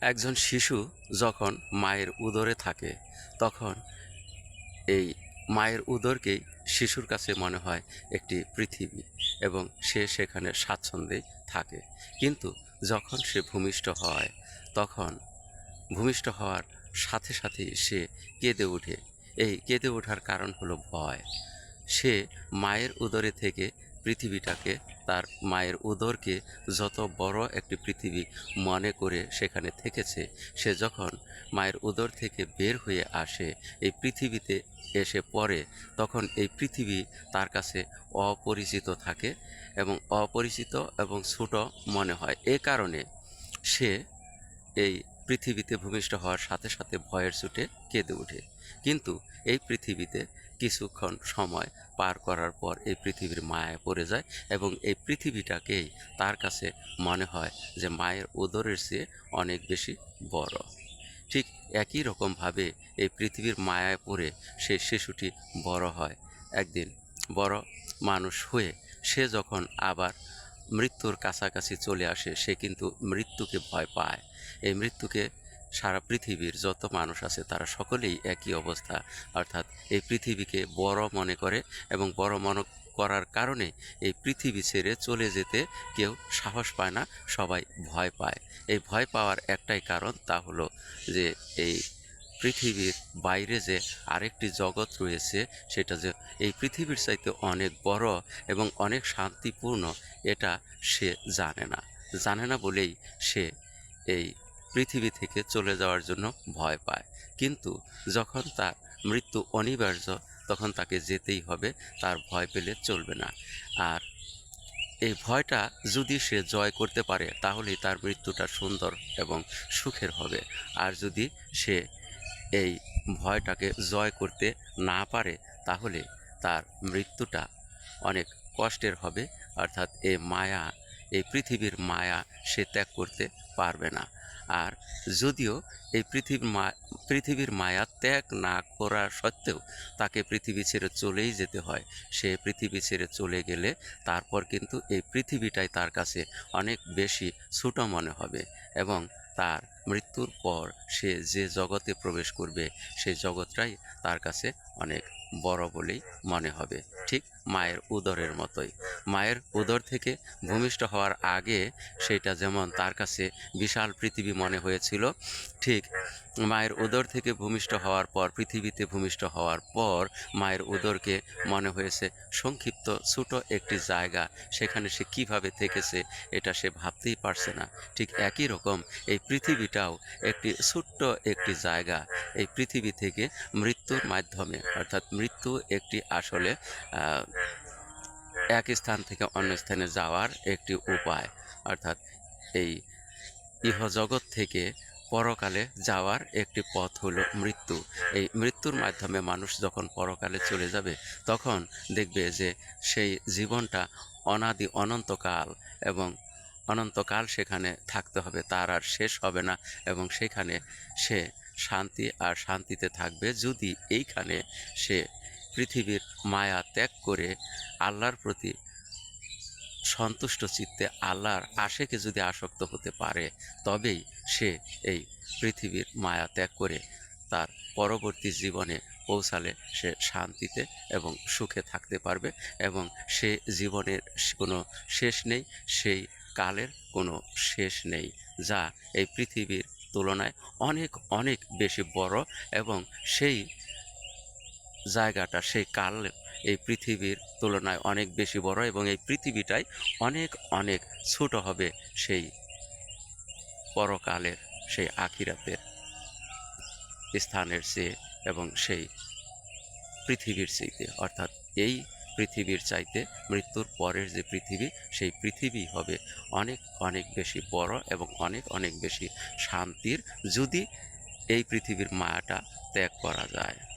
একজন শিশু যখন মায়ের উদরে থাকে, তখন এই মায়ের উদরকেই শিশুর কাছে মনে হয় একটি পৃথিবী এবং সে সেখানে স্বাচ্ছন্দ্যেই থাকে। কিন্তু যখন সে ভূমিষ্ঠ হয়, তখন ভূমিষ্ঠ হওয়ার সাথে সাথে সে কেঁদে ওঠে। এই কেঁদে ওঠার কারণ হলো ভয়। সে মায়ের উদরে থেকে পৃথিবীটাকে, তার মায়ের উদরকে যত বড় একটি পৃথিবী মনে করে সেখানে থেকেছে, সে যখন মায়ের উদর থেকে বের হয়ে আসে, এই পৃথিবীতে এসে পড়ে, তখন এই পৃথিবী তার কাছে অপরিচিত থাকে এবং অপরিচিত এবং ছোট মনে হয়। এ কারণে সে এই পৃথিবীতে ভূমিষ্ঠ হওয়ার সাথে সাথে ভয়ের ছুটে কেঁদে ওঠে। কিন্তু এই পৃথিবীতে কিছুক্ষণ সময় পার করার পর এই পৃথিবীর মায়ায় পড়ে যায় এবং এই পৃথিবীটাকেই তার কাছে মনে হয় যে মায়ের উদরের চেয়ে অনেক বেশি বড়। ঠিক একই রকমভাবে এই পৃথিবীর মায়ায় পড়ে সেই শিশুটি বড় হয়। একদিন বড় মানুষ হয়ে সে যখন আবার মৃত্যুর কাছাকাছি চলে আসে, সে কিন্তু মৃত্যুকে ভয় পায়। এই মৃত্যুকে সারা পৃথিবীর যত মানুষ আছে, তারা সকলেই একই অবস্থা। অর্থাৎ এই পৃথিবীকে বড় মনে করে এবং বড় মনে করার কারণে এই পৃথিবী ছেড়ে চলে যেতে কেউ সাহস পায় না, সবাই ভয় পায়। এই ভয় পাওয়ার একটাই কারণ তা হলো যে এই পৃথিবীর বাইরে যে আরেকটি জগৎ রয়েছে, সেটা যে এই পৃথিবীর চাইতে অনেক বড় এবং অনেক শান্তিপূর্ণ, এটা সে জানে না। জানে না বলেই সে এই পৃথিবী থেকে চলে যাওয়ার জন্য ভয় পায়। কিন্তু যখন তার মৃত্যু অনিবার্য, তখন তাকে যেতেই হবে, তার ভয় পেলে চলবে না। আর এই ভয়টা যদি সে জয় করতে পারে, তাহলেই তার মৃত্যুটা সুন্দর এবং সুখের হবে। আর যদি সে এই ভয়টাকে জয় করতে না পারে, তাহলে তার মৃত্যুটা অনেক কষ্টের হবে। অর্থাৎ এই মায়া, এই পৃথিবীর মায়া সে ত্যাগ করতে পারবে না। আর যদিও এই পৃথিবীর পৃথিবীর মায়া ত্যাগ না করা সত্ত্বেও তাকে পৃথিবী ছেড়ে চলেই যেতে হয়। সে পৃথিবী ছেড়ে চলে গেলে তারপর কিন্তু এই পৃথিবীটাই তার কাছে অনেক বেশি ছোট মনে হবে এবং তার মৃত্যুর পর সে যে জগতে প্রবেশ করবে, সেই জগৎটাই তার কাছে অনেক বড় বলেই মনে হবে। ঠিক মায়ের উদরের মতোই। মায়ের উদর থেকে ভূমিষ্ঠ হওয়ার আগে সেটা যেমন তার কাছে বিশাল পৃথিবী মনে হয়েছিল, ঠিক মায়ের উদর থেকে ভূমিষ্ঠ হওয়ার পর, পৃথিবীতে ভূমিষ্ঠ হওয়ার পর মায়ের উদরকে মনে হয়েছে সংক্ষিপ্ত, ছোট একটি জায়গা। সেখানে সে কীভাবে থেকেছে, এটা সে ভাবতেই পারছে না। ঠিক একই রকম এই পৃথিবীটাও একটি ছোট্ট একটি জায়গা। এই পৃথিবী থেকে মৃত্যুর মাধ্যমে, অর্থাৎ মৃত্যু একটি আসলে এক স্থান থেকে অন্য স্থানে যাওয়ার একটি উপায়, অর্থাৎ এই ইহজগৎ থেকে পরকালে যাওয়ার একটি পথ হলো মৃত্যু। এই মৃত্যুর মাধ্যমে মানুষ যখন পরকালে চলে যাবে, তখন দেখবে যে সেই জীবনটা অনাদি অনন্তকাল এবং অনন্তকাল সেখানে থাকতে হবে, তার আর শেষ হবে না এবং সেখানে সে শান্তি আর শান্তিতে থাকবে যদি এইখানে সে পৃথিবীর মায়া ত্যাগ করে আল্লাহর প্রতি সন্তুষ্ট চিত্তে আল্লাহর আশেকে যদি আসক্ত হতে পারে, তবেই সে এই পৃথিবীর মায়া ত্যাগ করে তার পরবর্তী জীবনে পৌঁছালে সে শান্তিতে এবং সুখে থাকতে পারবে এবং সে জীবনের কোনো শেষ নেই, সেই কালের কোনো শেষ নেই, যা এই পৃথিবীর তুলনায় অনেক অনেক বেশি বড় এবং সেই জায়গাটা সেই কাল এই পৃথিবীর তুলনায় অনেক বেশি বড় এবং এই পৃথিবীটাই অনেক অনেক ছোট হবে সেই পরকালের, সেই আখিরাতের স্থানের চেয়ে এবং সেই পৃথিবীর চাইতে। অর্থাৎ এই পৃথিবীর চাইতে মৃত্যুর পরের যে পৃথিবী, সেই পৃথিবী হবে অনেক অনেক বেশি বড় এবং অনেক অনেক বেশি শান্তির যদি এই পৃথিবীর মায়াটা ত্যাগ করা যায়।